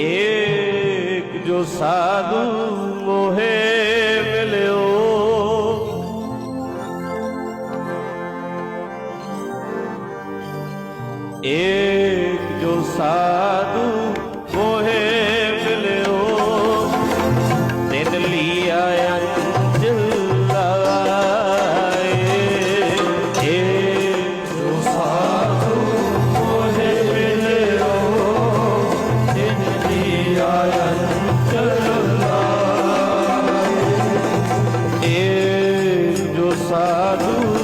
ਏਕ ਜੋ ਸਾਧੂ ਮੋਹੇ ਮਿਲਿਓ ਏਕ ਜੋ ਸਾਧੂ ਮੋਹੇ ਮਿਲਿਓ ਤਿਨ ਲੀਆ ਸਾਧੂ